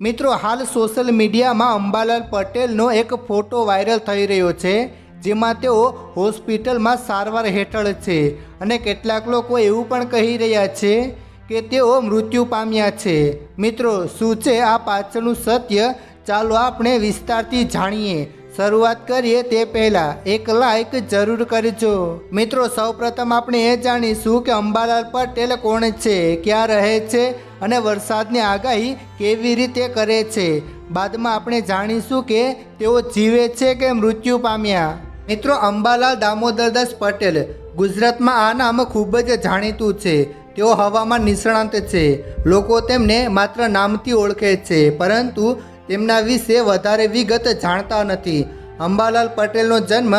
મિત્રો, હાલ સોશિયલ મીડિયામાં અંબાલાલ પટેલનો એક ફોટો વાયરલ થઈ રહ્યો છે, જેમાં તેઓ હોસ્પિટલમાં સારવાર હેઠળ છે અને કેટલાક લોકો એવું પણ કહી રહ્યા છે કે તેઓ મૃત્યુ પામ્યા છે. મિત્રો, શું છે આ પાછળનું સત્ય? ચાલો આપણે વિસ્તારથી જાણીએ. શરૂઆત કરીએ તે પહેલાં એક લાઈક જરૂર કરજો. મિત્રો, સૌપ્રથમ આપણે એ જાણીશું કે અંબાલાલ પટેલ કોણ છે, ક્યાં રહે છે અને વરસાદની આગાહી કેવી રીતે કરે છે. બાદમાં આપણે જાણીશું કે તેઓ જીવે છે કે મૃત્યુ પામ્યા. મિત્રો, અંબાલાલ દામોદરદાસ પટેલ ગુજરાતમાં આ નામ ખૂબ જ જાણીતું છે. તેઓ હવામાન નિષ્ણાંત છે. લોકો તેમને માત્ર નામથી ઓળખે છે, પરંતુ તેમના વિશે વધારે વિગત જાણતા નથી. અંબાલાલ પટેલનો જન્મ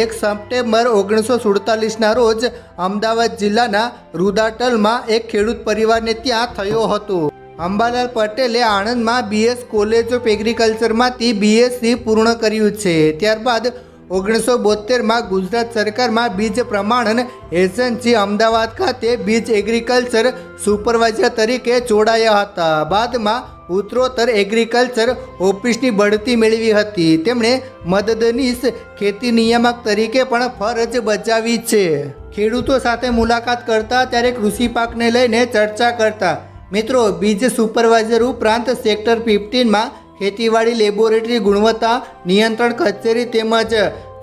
એક સપ્ટેમ્બર ઓગણીસો સુડતાલીસના રોજ અમદાવાદ જિલ્લાના રૂદાટલમાં એક ખેડૂત પરિવારને ત્યાં થયો હતો. અંબાલાલ પટેલે આણંદમાં બીએસ કોલેજ ઓફ એગ્રીકલ્ચરમાંથી બીએસસી પૂર્ણ કર્યું છે. ત્યારબાદ ઓગણીસો બોતેરમાં ગુજરાત સરકારમાં બીજ પ્રમાણન એજન્સી અમદાવાદ ખાતે બીજ એગ્રીકલ્ચર સુપરવાઇઝર તરીકે જોડાયા હતા. બાદમાં ઉત્તરોત્તર એગ્રીકલ્ચર ઓફિસની બઢતી મેળવી હતી. તેમણે મદદનીશ ખેતી નિયામક તરીકે પણ ફરજ બજાવી છે. ખેડૂતો સાથે મુલાકાત કરતા ત્યારે કૃષિ પાકને લઈને ચર્ચા કરતા. મિત્રો, બીજ સુપરવાઇઝર ઉપરાંત સેક્ટર ફિફ્ટીનમાં ખેતીવાડી લેબોરેટરી ગુણવત્તા નિયંત્રણ કચેરી તેમજ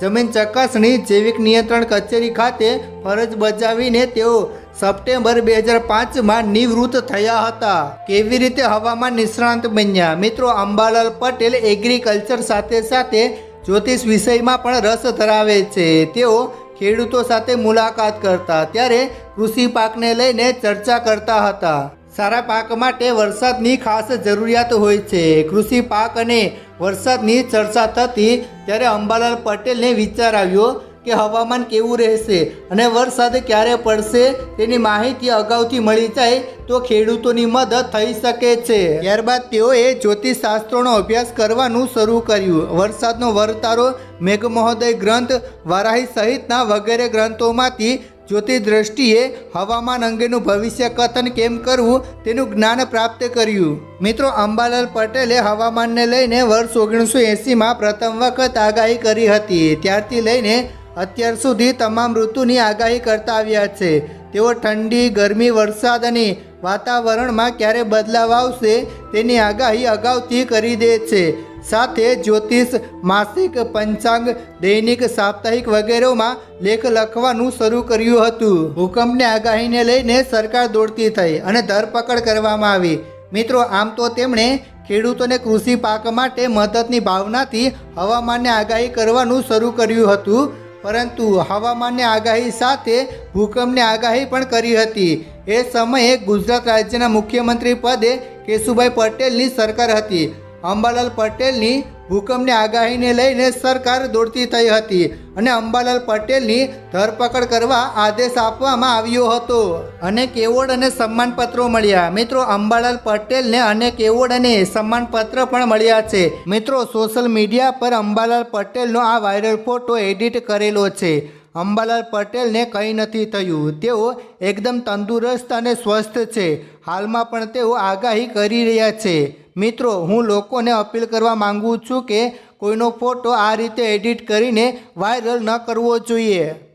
જમીન ચકાસણી, જૈવિક નિયંત્રણ કચેરી ખાતે ફરજ બજાવીને તેઓ સપ્ટેમ્બર બે હજાર પાંચમાં નિવૃત્ત થયા હતા. કેવી રીતે હવામાન નિષ્ણાંત બન્યા? મિત્રો, અંબાલાલ પટેલ એગ્રીકલ્ચર સાથે સાથે જ્યોતિષ વિષયમાં પણ રસ ધરાવે છે. તેઓ ખેડૂતો સાથે મુલાકાત કરતા, ત્યારે કૃષિ પાકને લઈને ચર્ચા કરતા હતા. સારા પાક માટે વરસાદની ખાસ જરૂરિયાત હોય છે. કૃષિ પાક અને વરસાદની ચર્ચા થતી, ત્યારે અંબાલાલ પટેલને વિચાર આવ્યો કે હવામાન કેવું રહેશે અને વરસાદ ક્યારે પડશે તેની માહિતી અગાઉથી મળી જાય તો ખેડૂતોની મદદ થઈ શકે છે. ત્યારબાદ તેઓએ જ્યોતિષ શાસ્ત્રોનો અભ્યાસ કરવાનું શરૂ કર્યું. વરસાદનો વર્તારો મેઘમહોદય ગ્રંથ, વારાહી સહિતના વગેરે ગ્રંથોમાંથી જ્યોતિષ દ્રષ્ટિએ હવામાન અંગેનું ભવિષ્ય કથન કેમ કરવું તેનું જ્ઞાન પ્રાપ્ત કર્યું. મિત્રો, અંબાલાલ પટેલે હવામાનને લઈને વર્ષ ઓગણીસો એંસીમાં પ્રથમ વખત આગાહી કરી હતી. ત્યારથી લઈને અત્યાર સુધી તમામ ઋતુની આગાહી કરતા આવ્યા છે. તેઓ ઠંડી, ગરમી, વરસાદ અને વાતાવરણમાં ક્યારે બદલાવ આવશે તેની આગાહી અગાઉથી કરી દે છે. સાથે જ્યોતિષ, માસિક, પંચાંગ, દૈનિક, સાપ્તાહિક વગેરેમાં લેખ લખવાનું શરૂ કર્યું હતું. ભૂકંપની આગાહીને લઈને સરકાર દોડતી થઈ અને ધરપકડ કરવામાં આવી. મિત્રો, આમ તો તેમણે ખેડૂતોને કૃષિ પાક માટે મદદની ભાવનાથી હવામાનની આગાહી કરવાનું શરૂ કર્યું હતું. પરંતુ હવામાનની આગાહી સાથે ભૂકંપની આગાહી પણ કરી હતી. એ સમયે ગુજરાત રાજ્યના મુખ્યમંત્રી પદે કેશુભાઈ પટેલની સરકાર હતી. અંબાલાલ પટેલની ભૂકંપની આગાહીને લઈને સરકાર દોડતી થઈ હતી અને અંબાલાલ પટેલની ધરપકડ કરવા આદેશ આપવામાં આવ્યો હતો. અનેક એવોર્ડ અને સન્માનપત્રો મળ્યા. મિત્રો, અંબાલાલ પટેલને અનેક એવોર્ડ અને સન્માનપત્ર પણ મળ્યા છે. મિત્રો, સોશિયલ મીડિયા પર અંબાલાલ પટેલનો આ વાયરલ ફોટો એડિટ કરેલો છે. અંબાલાલ પટેલને કંઈ નથી થયું. તેઓ એકદમ તંદુરસ્ત અને સ્વસ્થ છે. હાલમાં પણ તેઓ આગાહી કરી રહ્યા છે. મિત્રો, હું લોકોને અપીલ કરવા માગું છું કે કોઈનો ફોટો આ રીતે એડિટ કરીને વાયરલ ન કરવો જોઈએ.